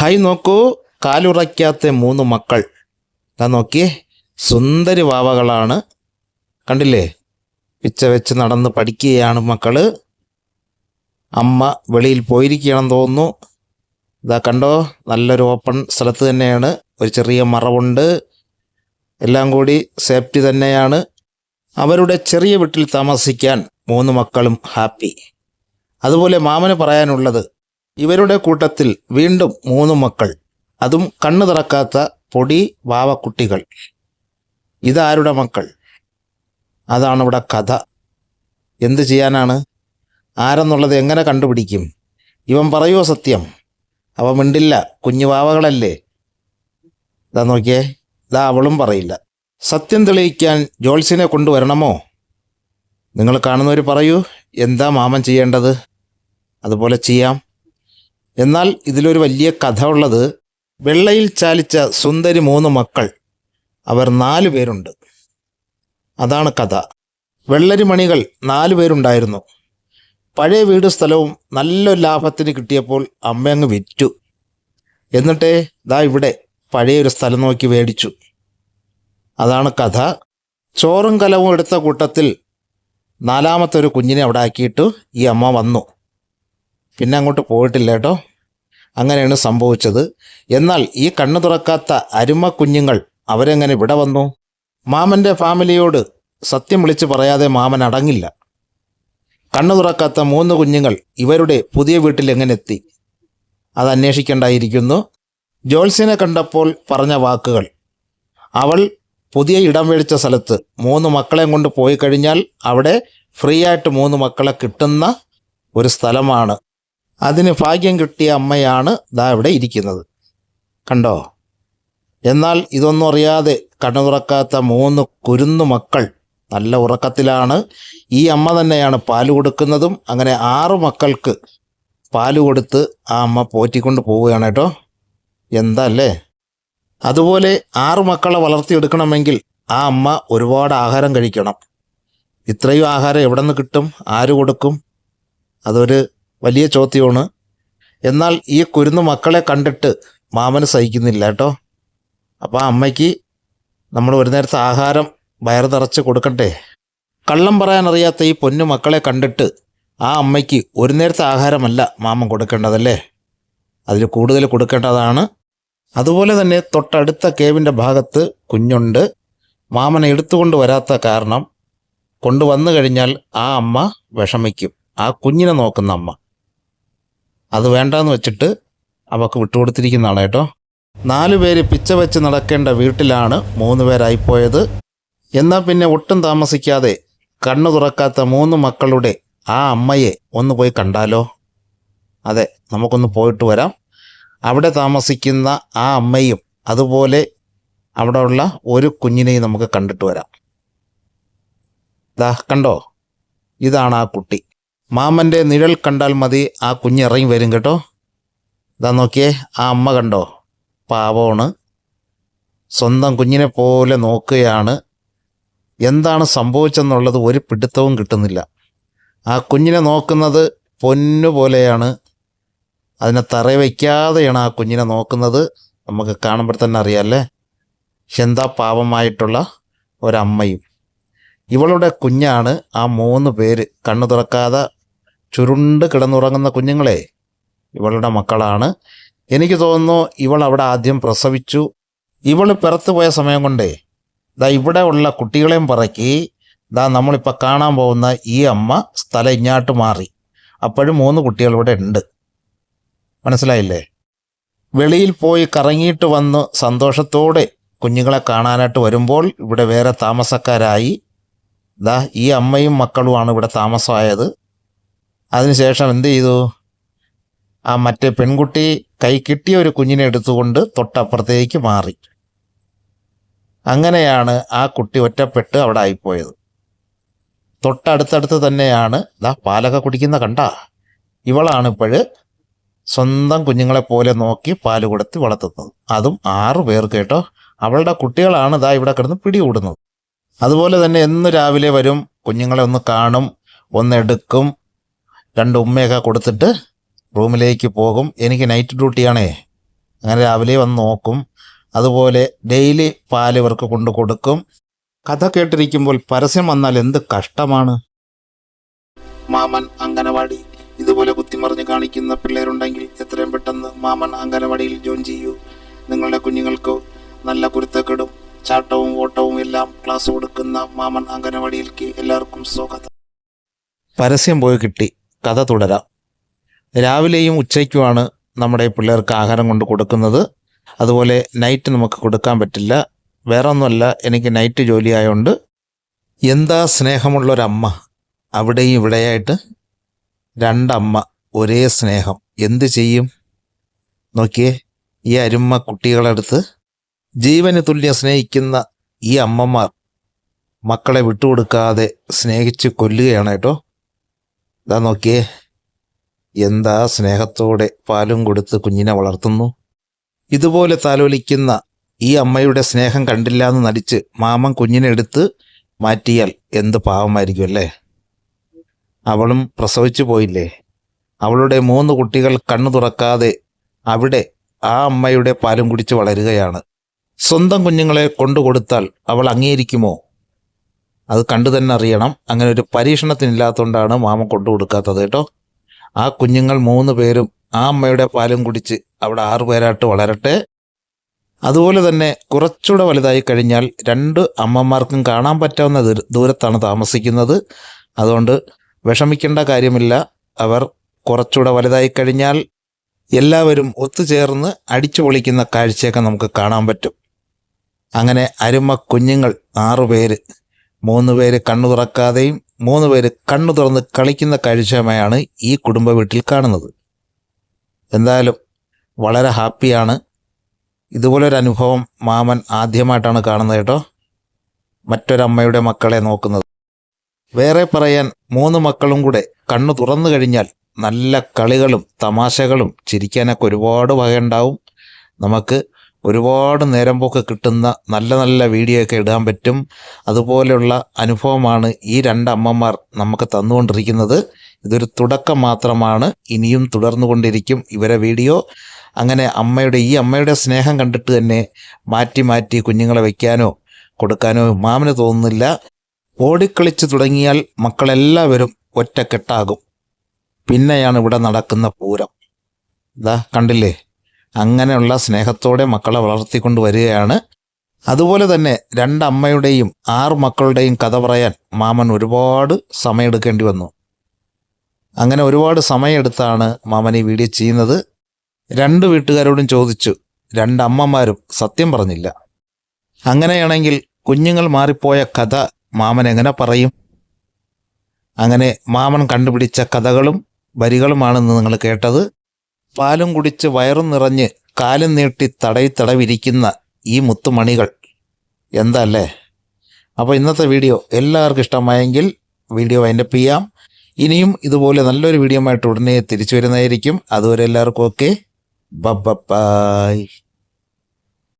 Hi നോക്കൂ കാലുറയ്ക്കാത്ത മൂന്ന് മക്കൾ. ഞാൻ നോക്കിയേ സുന്ദരി വാവകളാണ്. കണ്ടില്ലേ? പിച്ച വെച്ച് നടന്ന് പഠിക്കുകയാണ് മക്കൾ അമ്മ വെളിയിൽ പോയിരിക്കുകയാണെന്ന് തോന്നുന്നു. ഇതാ കണ്ടോ നല്ലൊരു ഓപ്പൺ സ്ഥലത്ത് തന്നെയാണ്. ഒരു ചെറിയ മറവുണ്ട്. എല്ലാം കൂടി സേഫ്റ്റി തന്നെയാണ്. അവരുടെ ചെറിയ വീട്ടിൽ താമസിക്കാൻ മൂന്ന് മക്കളും ഹാപ്പി. അതുപോലെ മാമന് പറയാനുള്ളത് ഇവരുടെ കൂട്ടത്തിൽ വീണ്ടും മൂന്ന് മക്കൾ. അതും കണ്ണു തുറക്കാത്ത പൊടി വാവക്കുട്ടികൾ. ഇതാരുടെ മക്കൾ? അതാണ് ഇവിടെ കഥ. എന്ത് ചെയ്യാനാണ്? ആരെന്നുള്ളത് എങ്ങനെ കണ്ടുപിടിക്കും? ഇവൻ പറയുമോ സത്യം? അവ മിണ്ടില്ല കുഞ്ഞു വാവകളല്ലേ? ഇതാ നോക്കിയേ ഇതാ അവളും പറയില്ല. സത്യം തെളിയിക്കാൻ ജോൾസിനെ കൊണ്ടുവരണമോ? നിങ്ങൾ കാണുന്നവർ പറയൂ എന്താ മാമൻ ചെയ്യേണ്ടത്? അതുപോലെ ചെയ്യാം. എന്നാൽ ഇതിലൊരു വലിയ കഥ ഉള്ളത് വെള്ളയിൽ ചാലിച്ച സുന്ദരി മൂന്ന് മക്കൾ. അവർ നാല് പേരുണ്ട്. അതാണ് കഥ. വെള്ളരിമണികൾ നാല് പേരുണ്ടായിരുന്നു. പഴയ വീട് സ്ഥലവും നല്ല ലാഭത്തിന് കിട്ടിയപ്പോൾ അമ്മ അങ്ങ് വിറ്റു. എന്നിട്ടേ ദാ ഇവിടെ പഴയൊരു സ്ഥലം നോക്കി മേടിച്ചു. അതാണ് കഥ. ചോറും കലവും എടുത്ത കൂട്ടത്തിൽ നാലാമത്തെ ഒരു കുഞ്ഞിനെ അവിടെ ആക്കിയിട്ട് ഈ അമ്മ വന്നു. പിന്നെ അങ്ങോട്ട് പോയിട്ടില്ല കേട്ടോ. അങ്ങനെയാണ് സംഭവിച്ചത്. എന്നാൽ ഈ കണ്ണു തുറക്കാത്ത അരുമ കുഞ്ഞുങ്ങൾ അവരെങ്ങനെ ഇവിടെ വന്നു? മാമന്റെ ഫാമിലിയോട് സത്യം വിളിച്ചു പറയാതെ മാമൻ അടങ്ങില്ല. കണ്ണു തുറക്കാത്ത മൂന്ന് കുഞ്ഞുങ്ങൾ ഇവരുടെ പുതിയ വീട്ടിൽ എങ്ങനെ എത്തി അത് അന്വേഷിക്കേണ്ടായിരിക്കുന്നു. ജോത്സ്യനെ കണ്ടപ്പോൾ പറഞ്ഞ വാക്കുകൾ. അവൾ പുതിയ ഇടം മേടിച്ച സ്ഥലത്ത് മൂന്ന് മക്കളെയും കൊണ്ട് പോയി കഴിഞ്ഞാൽ അവിടെ ഫ്രീ ആയിട്ട് മൂന്ന് മക്കളെ കിട്ടുന്ന ഒരു സ്ഥലമാണ്. അതിന് ഭാഗ്യം കിട്ടിയ അമ്മയാണ് ദാ ഇവിടെ ഇരിക്കുന്നത്. കണ്ടോ? എന്നാൽ ഇതൊന്നും അറിയാതെ കണ്ണു തുറക്കാത്ത മൂന്ന് കുരുന്നു മക്കൾ നല്ല ഉറക്കത്തിലാണ്. ഈ അമ്മ തന്നെയാണ് പാൽ കൊടുക്കുന്നതും അങ്ങനെ ആറു മക്കൾക്ക് പാൽ കൊടുത്ത് ആ അമ്മ പോറ്റിക്കൊണ്ട് പോവുകയാണ് കേട്ടോ. എന്താ അല്ലേ? അതുപോലെ ആറു മക്കളെ വളർത്തിയെടുക്കണമെങ്കിൽ ആ അമ്മ ഒരുപാട് ആഹാരം കഴിക്കണം. ഇത്രയും ആഹാരം എവിടെ നിന്ന് കിട്ടും? ആര് കൊടുക്കും? അതൊരു വലിയ ചോദ്യമാണ്. എന്നാൽ ഈ കുരുന്ന് മക്കളെ കണ്ടിട്ട് മാമന് സഹിക്കുന്നില്ല കേട്ടോ. അപ്പോൾ ആ അമ്മയ്ക്ക് നമ്മൾ ഒരു നേരത്തെ ആഹാരം വയറ് നിറച്ച് കൊടുക്കട്ടെ കള്ളം പറയാൻ അറിയാത്ത ഈ പൊന്നു മക്കളെ കണ്ടിട്ട് ആ അമ്മയ്ക്ക് ഒരു നേരത്തെ ആഹാരമല്ല മാമൻ കൊടുക്കേണ്ടതല്ലേ? അതിൽ കൂടുതൽ കൊടുക്കേണ്ടതാണ്. അതുപോലെ തന്നെ തൊട്ടടുത്ത കേവിന്റെ ഭാഗത്ത് കുഞ്ഞുണ്ട്. മാമനെ എടുത്തുകൊണ്ട് വരാത്ത കാരണം കൊണ്ടുവന്നു കഴിഞ്ഞാൽ ആ അമ്മ വിഷമിക്കും. ആ കുഞ്ഞിനെ നോക്കുന്ന അമ്മ. അത് വേണ്ടാന്ന് വെച്ചിട്ട് അവക്ക് വിട്ടുകൊടുത്തിരിക്കുന്നതാണ് കേട്ടോ. നാലു പേര് പിച്ച വെച്ച് നടക്കേണ്ട വീട്ടിലാണ് മൂന്ന് പേരായിപ്പോയത് എന്നാൽ പിന്നെ ഒട്ടും താമസിക്കാതെ കണ്ണു തുറക്കാത്ത മൂന്ന് മക്കളുടെ ആ അമ്മയെ ഒന്ന് പോയി കണ്ടാലോ? അതെ നമുക്കൊന്ന് പോയിട്ട് വരാം. അവിടെ താമസിക്കുന്ന ആ അമ്മയും അതുപോലെ അവിടെ ഉള്ള ഒരു കുഞ്ഞിനെയും നമുക്ക് കണ്ടിട്ട് വരാം. ദാ കണ്ടോ? ഇതാണ് ആ കുട്ടി. മാമന്റെ നിഴൽ കണ്ടാൽ മതി. ആ കുഞ്ഞ് ഇറങ്ങി വരും കേട്ടോ. ഇതാ നോക്കിയേ ആ അമ്മ കണ്ടോ? പാവമാണ്. സ്വന്തം കുഞ്ഞിനെ പോലെ നോക്കുകയാണ്. എന്താണ് സംഭവിച്ചെന്നുള്ളത് ഒരു പിടുത്തവും കിട്ടുന്നില്ല. ആ കുഞ്ഞിനെ നോക്കുന്നത് പൊന്നുപോലെയാണ് അതിനെ തറ വയ്ക്കാതെയാണ് ആ കുഞ്ഞിനെ നോക്കുന്നത്. നമുക്ക് കാണുമ്പോൾ തന്നെ അറിയാമല്ലേ എന്താ പാവമായിട്ടുള്ള ഒരമ്മയും. ഇവളുടെ കുഞ്ഞാണ് ആ മൂന്ന് പേര്. കണ്ണു തുറക്കാതെ ചുരുണ്ട് കിടന്നുറങ്ങുന്ന കുഞ്ഞുങ്ങളെ ഇവളുടെ മക്കളാണ്. എനിക്ക് തോന്നുന്നു ഇവൾ അവിടെ ആദ്യം പ്രസവിച്ചു. ഇവൾ പിറത്തു പോയ സമയം കൊണ്ടേ ദാ ഇവിടെ ഉള്ള കുട്ടികളെയും പറക്കി. ദാ നമ്മളിപ്പോൾ കാണാൻ പോകുന്ന ഈ അമ്മ സ്ഥലം ഇങ്ങാട്ട് മാറി. അപ്പോഴും മൂന്ന് കുട്ടികൾ ഇവിടെ ഉണ്ട്. മനസ്സിലായില്ലേ? വെളിയിൽ പോയി കറങ്ങിയിട്ട് വന്ന് സന്തോഷത്തോടെ കുഞ്ഞുങ്ങളെ കാണാനായിട്ട് വരുമ്പോൾ ഇവിടെ വേറെ താമസക്കാരായി. ദാ ഈ അമ്മയും മക്കളുമാണ് ഇവിടെ താമസമായത്. അതിനുശേഷം എന്ത് ചെയ്തു? ആ മറ്റേ പെൺകുട്ടി കൈ കിട്ടിയ ഒരു കുഞ്ഞിനെ എടുത്തുകൊണ്ട് തൊട്ടപ്പുറത്തേക്ക് മാറി. അങ്ങനെയാണ് ആ കുട്ടി ഒറ്റപ്പെട്ട് അവിടെ ആയിപ്പോയത്. തൊട്ടടുത്തടുത്ത് തന്നെയാണ് ദാ പാലൊക്കെ കുടിക്കുന്ന കണ്ട? ഇവളാണ് ഇപ്പോഴ് സ്വന്തം കുഞ്ഞുങ്ങളെ പോലെ നോക്കി പാൽ കൊടുത്ത് വളർത്തുന്നത്. അതും ആറു പേർ കേട്ടോ. അവളുടെ കുട്ടികളാണ് ഇതാ ഇവിടെ കിടന്ന് പിടികൂടുന്നത്. അതുപോലെ തന്നെ എന്ന് രാവിലെ വരും കുഞ്ഞുങ്ങളെ ഒന്ന് കാണും ഒന്ന് എടുക്കും രണ്ട് ഉമ്മയൊക്കെ കൊടുത്തിട്ട് റൂമിലേക്ക് പോകും. എനിക്ക് നൈറ്റ് ഡ്യൂട്ടിയാണേ അങ്ങനെ രാവിലെ വന്ന് നോക്കും. അതുപോലെ ഡെയിലി പാൽ ഇവർക്ക് കൊണ്ട് കൊടുക്കും. കഥ കേട്ടിരിക്കുമ്പോൾ പരസ്യം വന്നാൽ എന്ത് കഷ്ടമാണ്. മാമൻ അംഗനവാടി. ഇതുപോലെ കുത്തിമറിഞ്ഞ് കാണിക്കുന്ന പിള്ളേരുണ്ടെങ്കിൽ എത്രയും പെട്ടെന്ന് മാമൻ അംഗനവാടിയിൽ ജോയിൻ ചെയ്യൂ. നിങ്ങളുടെ കുഞ്ഞുങ്ങൾക്ക് നല്ല കുരുത്തക്കെടും ചാട്ടവും ഓട്ടവും എല്ലാം ക്ലാസ് കൊടുക്കുന്ന മാമൻ അംഗനവാടിയിലേക്ക് എല്ലാവർക്കും സ്വാഗതം. പരസ്യം പോയി കിട്ടി. കഥ തുടരാം. രാവിലെയും ഉച്ചയ്ക്കുമാണ് നമ്മുടെ പിള്ളേർക്ക് ആഹാരം കൊണ്ട് കൊടുക്കുന്നത്. അതുപോലെ നൈറ്റ് നമുക്ക് കൊടുക്കാൻ പറ്റില്ല. വേറെ ഒന്നുമല്ല എനിക്ക് നൈറ്റ് ജോലി ആയതുകൊണ്ട് എന്താ സ്നേഹമുള്ളൊരമ്മ? അവിടെയും ഇവിടെയായിട്ട് രണ്ടമ്മ ഒരേ സ്നേഹം. എന്ത് ചെയ്യും? നോക്കിയേ ഈ അരുമ്മ കുട്ടികളെടുത്ത് ജീവന് തുല്യം സ്നേഹിക്കുന്ന ഈ അമ്മമാർ മക്കളെ വിട്ടുകൊടുക്കാതെ സ്നേഹിച്ച് കൊല്ലുകയാണ് കേട്ടോ. ഇതാ നോക്കിയേ. എന്താ സ്നേഹത്തോടെ പാലും കൊടുത്ത് കുഞ്ഞിനെ വളർത്തുന്നു? ഇതുപോലെ താലോലിക്കുന്ന ഈ അമ്മയുടെ സ്നേഹം കണ്ടില്ല എന്ന് നടിച്ച് മാമൻ കുഞ്ഞിനെ എടുത്ത് മാറ്റിയാൽ എന്ത് പാവമായിരിക്കും അല്ലേ? അവളും പ്രസവിച്ചു പോയില്ലേ? അവളുടെ മൂന്ന് കുട്ടികൾ കണ്ണു തുറക്കാതെ അവിടെ ആ അമ്മയുടെ പാലും കുടിച്ച് വളരുകയാണ്. സ്വന്തം കുഞ്ഞുങ്ങളെ കൊണ്ടുകൊടുത്താൽ അവൾ അംഗീകരിക്കുമോ? അത് കണ്ടു തന്നെ അറിയണം. അങ്ങനെ ഒരു പരീക്ഷണത്തിനില്ലാത്തതുകൊണ്ടാണ് മാമ കൊണ്ടു കൊടുക്കാത്തത് കേട്ടോ. ആ കുഞ്ഞുങ്ങൾ മൂന്ന് പേരും ആ അമ്മയുടെ പാലും കുടിച്ച് അവിടെ ആറു പേരായിട്ട് വളരട്ടെ. അതുപോലെ തന്നെ കുറച്ചുകൂടെ വലുതായി കഴിഞ്ഞാൽ രണ്ട് അമ്മമാർക്കും കാണാൻ പറ്റാവുന്ന ദൂരത്താണ് താമസിക്കുന്നത്. അതുകൊണ്ട് വിഷമിക്കേണ്ട കാര്യമില്ല. അവർ കുറച്ചുകൂടെ വലുതായി കഴിഞ്ഞാൽ എല്ലാവരും ഒത്തുചേർന്ന് അടിച്ചു പൊളിക്കുന്ന കാഴ്ചയൊക്കെ നമുക്ക് കാണാൻ പറ്റും. അങ്ങനെ അരുമ കുഞ്ഞുങ്ങൾ ആറു പേര് മൂന്ന് പേര് കണ്ണു തുറക്കാതെയും മൂന്ന് പേര് കണ്ണു തുറന്ന് കളിക്കുന്ന കാഴ്ചയുമായാണ് ഈ കുടുംബ വീട്ടിൽ കാണുന്നത്. എന്തായാലും വളരെ ഹാപ്പിയാണ്. ഇതുപോലൊരു അനുഭവം മാമൻ ആദ്യമായിട്ടാണ് കാണുന്നത് കേട്ടോ. മറ്റൊരമ്മയുടെ മക്കളെ നോക്കുന്നത്. വേറെ പറയാൻ മൂന്ന് മക്കളും കൂടെ കണ്ണു തുറന്നു കഴിഞ്ഞാൽ നല്ല കളികളും തമാശകളും ചിരിക്കാനൊക്കെ ഒരുപാട് വകയുണ്ടാവും. നമുക്ക് ഒരുപാട് നേരം പോക്ക് കിട്ടുന്ന നല്ല നല്ല വീഡിയോ ഒക്കെ ഇടാൻ പറ്റും. അതുപോലെയുള്ള അനുഭവമാണ് ഈ രണ്ട് അമ്മമാർ നമുക്ക് തന്നുകൊണ്ടിരിക്കുന്നത്. ഇതൊരു തുടക്കം മാത്രമാണ്. ഇനിയും തുടർന്നു കൊണ്ടിരിക്കും ഇവരെ വീഡിയോ. അങ്ങനെ അമ്മയുടെ ഈ അമ്മയുടെ സ്നേഹം കണ്ടിട്ട് തന്നെ മാറ്റി മാറ്റി കുഞ്ഞുങ്ങളെ വയ്ക്കാനോ കൊടുക്കാനോ മാമന് തോന്നുന്നില്ല. ഓടിക്കളിച്ച് തുടങ്ങിയാൽ മക്കളെല്ലാവരും ഒറ്റക്കെട്ടാകും. പിന്നെയാണ് ഇവിടെ നടക്കുന്ന പൂരം. ഇതാ കണ്ടില്ലേ? അങ്ങനെയുള്ള സ്നേഹത്തോടെ മക്കളെ വളർത്തിക്കൊണ്ട് വരികയാണ്. അതുപോലെ തന്നെ രണ്ടമ്മയുടെയും ആറ് മക്കളുടെയും കഥ പറയാൻ മാമൻ ഒരുപാട് സമയമെടുക്കേണ്ടി വന്നു. അങ്ങനെ ഒരുപാട് സമയമെടുത്താണ് മാമൻ ഈ വീഡിയോ ചെയ്യുന്നത്. രണ്ട് വീട്ടുകാരോടും ചോദിച്ചു. രണ്ടമ്മമാരും സത്യം പറഞ്ഞില്ല. അങ്ങനെയാണെങ്കിൽ കുഞ്ഞുങ്ങൾ മാറിപ്പോയ കഥ മാമൻ എങ്ങനെ പറയും? അങ്ങനെ മാമൻ കണ്ടുപിടിച്ച കഥകളും വരികളുമാണെന്ന് നിങ്ങൾ കേട്ടത്. പാലും കുടിച്ച് വയറും നിറഞ്ഞ് കാലും നീട്ടി തടയി തടവിരിക്കുന്ന ഈ മുത്തുമണികൾ. എന്തല്ലേ? അപ്പോൾ ഇന്നത്തെ വീഡിയോ എല്ലാവർക്കും ഇഷ്ടമായെങ്കിൽ വീഡിയോ വൈൻഡപ്പ് ചെയ്യാം. ഇനിയും ഇതുപോലെ നല്ലൊരു വീഡിയോ ആയിട്ട് ഉടനെ തിരിച്ചു വരുന്നതായിരിക്കും. അതുവരെ എല്ലാവർക്കും ഓക്കെ. ബൈ.